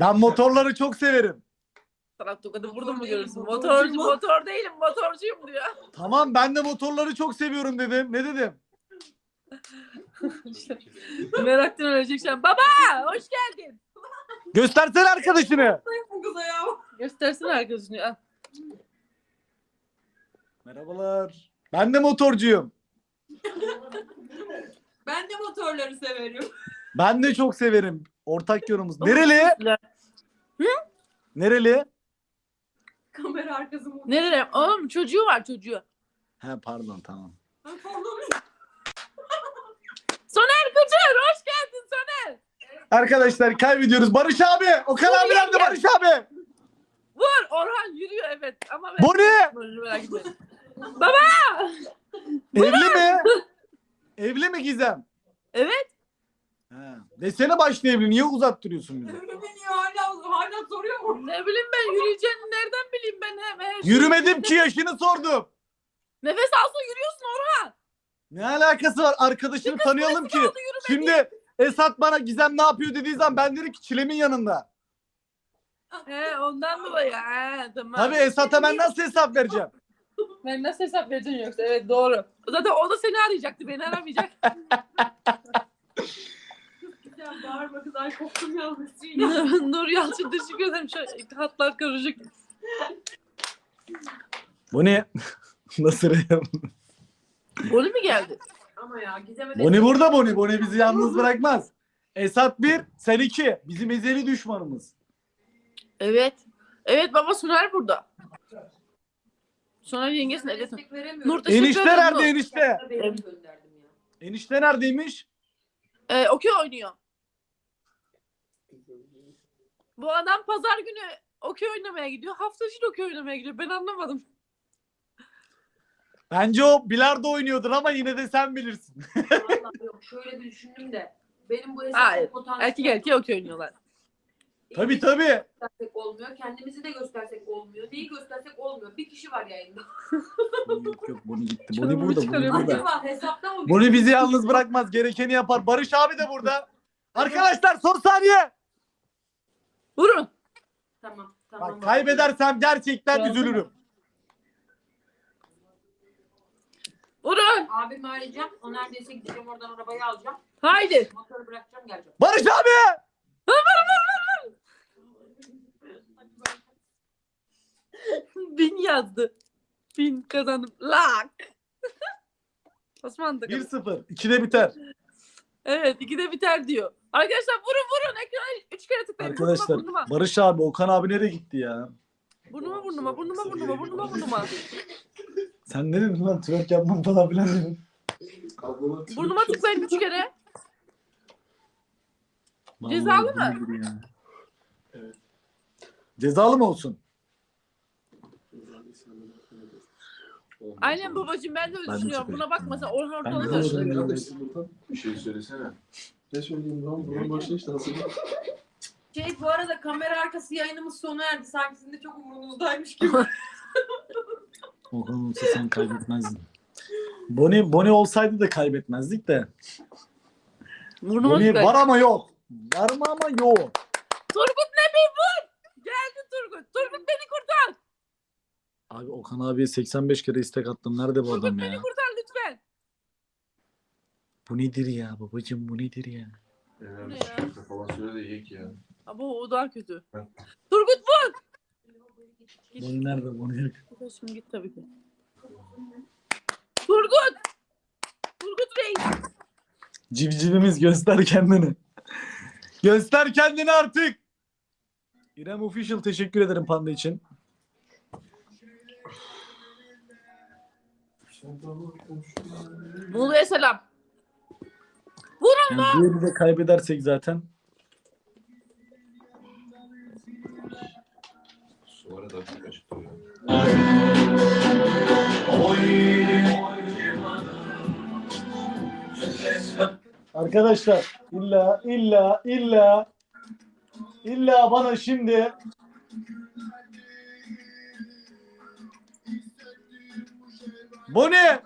Ben motorları çok severim. Sana tokadı vurdum mu görürsün. Motorcu, motor değilim, motorcuyum diyor. Tamam ben de motorları çok seviyorum dedim. Ne dedim? İşte Meraktan ölecek şu an. Baba hoş geldin. Göstersene arkadaşını. Bu kıza ya. Göstersene arkadaşını. Al. Merhabalar. Ben de motorcuyum. Ben de motorları severim. Ben de çok severim. Ortak yönümüz. Nereli? Nereli? Kamera arkası mı? Nereye? Oğlum çocuğu var çocuğu. He pardon tamam. Pardon. Soner Kıcır hoş geldin Soner. Arkadaşlar kaybediyoruz. Barış abi. Okan abi nerede yenge. Barış abi? Vur Orhan yürüyor evet. Ama ben... Merak etme. Baba. Evli mi? Evli mi Gizem? Evet. He. Desene başta evli. Niye uzattırıyorsun bizi? Öyle beni hala, hala soruyor mu? Ne bileyim ben yürüyeceğini nereden bileyim ben hem her şey- Yürümedim ki yaşını sordum. Nefes alsın yürüyorsun Orhan. Ne alakası var? Arkadaşını tanıyalım ki. Aldı. Şimdi Esat bana Gizem ne yapıyor dediği zaman ben dedim ki Çilem'in yanında. He ondan dolayı. He tamam. Tabii Esat'a ben nasıl hesap vereceğim? Ben nasıl hesap vereceksin yoksa? Evet doğru. Zaten o da seni arayacaktı. Beni aramayacak. Bağırma kız. Ay koptum yalnız. Nur Yalçın teşekkür ederim. Şu hatlar karışık. Bu ne? Nasıl reyim? Boni mi geldi? Ama ya Gizem'e de... Boni burada Boni. Boni bizi yalnız bırakmaz. Esat bir, sen iki. Bizim ezeli düşmanımız. Evet. Evet baba Soner burada. Soner yengesine evet. destek veremiyorum. Nur teşekkür Enişte ederim. nerede Nur. enişte? Gönderdim ya. Enişte neredeymiş? Ee, okey oynuyor. Bu adam pazar günü okey oynamaya gidiyor. Hafta içi de okey oynamaya gidiyor. Ben anlamadım. Bence o bilardo oynuyordur ama yine de sen bilirsin. Vallahi yok şöyle bir düşündüm de. Benim bu Hayır, potansiyel Erkek erkeğe okey oynuyorlar. tabii tabii. göstersek olmuyor. Kendimizi de göstersek olmuyor. Neyi göstersek olmuyor. Bir kişi var yayında. yok yok Boni gitti. Boni burada. Boni çıkarıyorum. burada. Acaba hesapta mı? Boni bizi yalnız bırakmaz. Gerekeni yapar. Barış abi de burada. Arkadaşlar son saniye. Vurun. Tamam. Tamam. Bak kaybedersem gerçekten Gördün mü? üzülürüm. Vurun. Abimi arayacağım. O neredeyse gideceğim oradan arabayı alacağım. Haydi. Motoru bırakacağım geleceğim. Barış abi! Bin yazdı. Bin kazandım. Lak. Osman da kazandı. 1-0. 2'de biter. Evet ikide biter diyor. Arkadaşlar vurun vurun. Ekrana üç kere tıklayın. Arkadaşlar Burnuma burnuma. Barış abi, Okan abi nereye gitti ya? Burnuma burnuma burnuma burnuma burnuma burnuma. Sen ne dedin lan? Twerk yapmam falan filan dedin. Burnuma tıklayın üç kere. Cezalı mı? ya? Cezalı mı olsun? Aynen babacığım ben de öyle Ben de düşünüyorum. çok Buna bakma sen Orhan Ben de ortalığı öyle karıştırıyor. Bir şey söylesene. Ne söyleyeyim lan? Buradan başla işte hazırlık. Şey bu arada kamera arkası yayınımız sona erdi. Sanki sizin de çok umurunuzdaymış gibi. Okan olsa sen kaybetmezdin. Boni, Boni olsaydı da kaybetmezdik de. Burnuma Boni var ama yok. Var mı ama yok. Turgut ne bir vur. Geldi Turgut. Turgut beni kurtar. Abi Okan abiye 85 kere istek attım. Nerede bu Turgut adam beni ya? kurtar lütfen. Bu nedir ya babacım bu nedir ya? Ne ya? şarkı falan söyle de yiyek ya. Ama o daha kötü. Turgut vur. Boni nerede Boni yok. Şimdi git tabii ki. Turgut. Turgut Reis. Civcivimiz göster kendini. göster kendini artık. İrem Official teşekkür ederim panda için. Muğla'ya selam. Yani diğeri de kaybedersek zaten. Sonra da bir. Arkadaşlar illa illa illa illa bana şimdi Bu ne?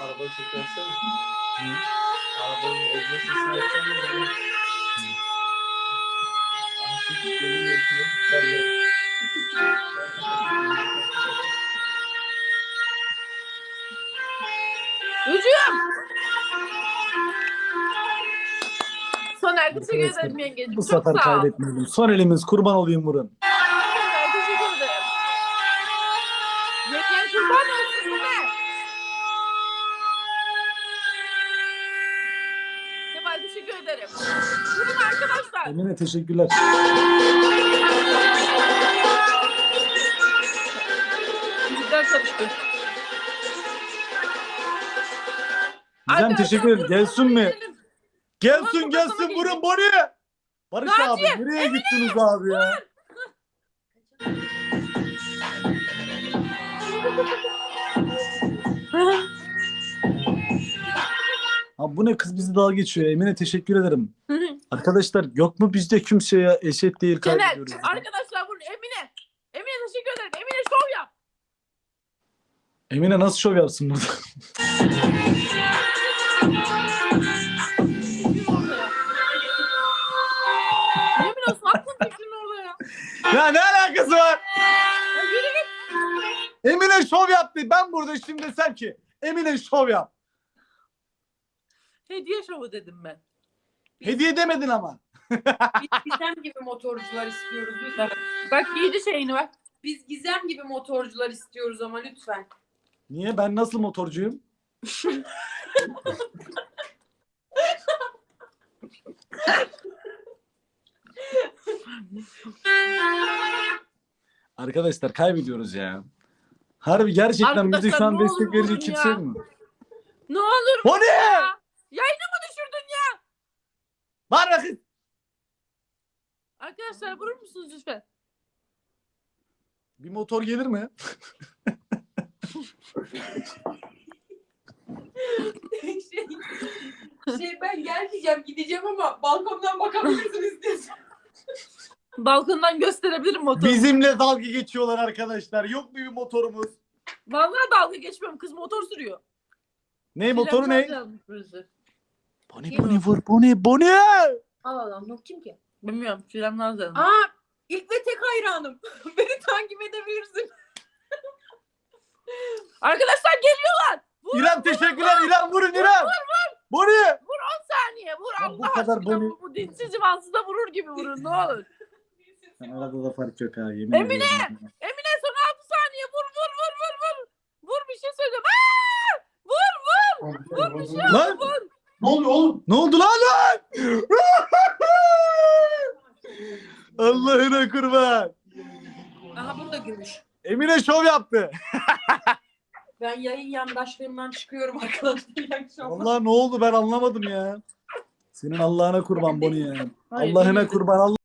Arabayı çekersene. Arabanın egzoz sesini açsana. Çocuğum. Soner teşekkür ederim yengeciğim. Bu Çok sefer sağ ol. kaybetmeyelim. Son elimiz kurban olayım vurun. Kemal teşekkür ederim. Durun arkadaşlar. Emine teşekkürler. Müzikler karıştı. Gizem Arkadaşlar, teşekkür ederim. Gelsin mi? Gelsin Tamam, gelsin tamam, vurun Boni. Barış Naciye, abi nereye gittiniz abi ya? Abi bu ne kız bizi dalga geçiyor. Emine teşekkür ederim. Arkadaşlar yok mu bizde kimseye eşit değil Caner, kaybediyoruz. arkadaşlar vurun Emine. Emine teşekkür ederim. Emine şov yap. Emine nasıl şov yapsın burada? Ya. Yemin olsun aklın fikrin orada ya. ya ne alakası var? Ya yürü git. Emine şov yaptı. Ben burada şimdi desem ki Emine şov yap. Hediye şovu dedim ben. Hediye demedin ama. Biz Gizem gibi motorcular istiyoruz lütfen. Bak giydi şeyini bak. Biz Gizem gibi motorcular istiyoruz ama lütfen. Niye? Ben nasıl motorcuyum? Arkadaşlar kaybediyoruz ya. Harbi gerçekten bize şu an Arkadaşlar, ne destek olur verecek vurun kimse ya. mu? Ne olur O ne? ya. Yayını mı düşürdün ya? Var bakın. Arkadaşlar vurur musunuz lütfen? Bir motor gelir mi? şey, şey ben gelmeyeceğim gideceğim ama balkondan bakabilirsiniz diyorsun. Balkondan gösterebilirim motoru. Bizimle dalga geçiyorlar arkadaşlar. Yok mu bir motorumuz? Vallahi dalga geçmiyorum. Kız motor sürüyor. Ne motoru ne? birisi. Boni boni vur boni boni. Allah Allah yok kim ki? Bilmiyorum. Frenler yazmış. Aa ilk ve tek hayranım. Beni takip edebilirsin. Arkadaşlar geliyorlar. Vur, İrem teşekkürler. İrem vurun İrem. Boni. saniye vur Ya Allah bu kadar aşkına. Bu, bu dinsiz imansıza vurur gibi vurun ne olur. Arada da fark yok ha yemin Emine! ediyorum. Emine son 6 saniye vur vur vur vur vur. Vur bir şey. Aa! Vur vur vur bir şey Lan vur. Ne oluyor oğlum? ne oldu lan lan? Allah'ına kurban. Aha burada gümüş. Emine şov yaptı. Ben yayın yandaşlığımdan çıkıyorum arkadaşlar. İyi akşamlar. Allah ne oldu ben anlamadım ya. Senin Allah'ına kurban Boni ya. Hayır, Allah'ına bilmiyorum. kurban Allah.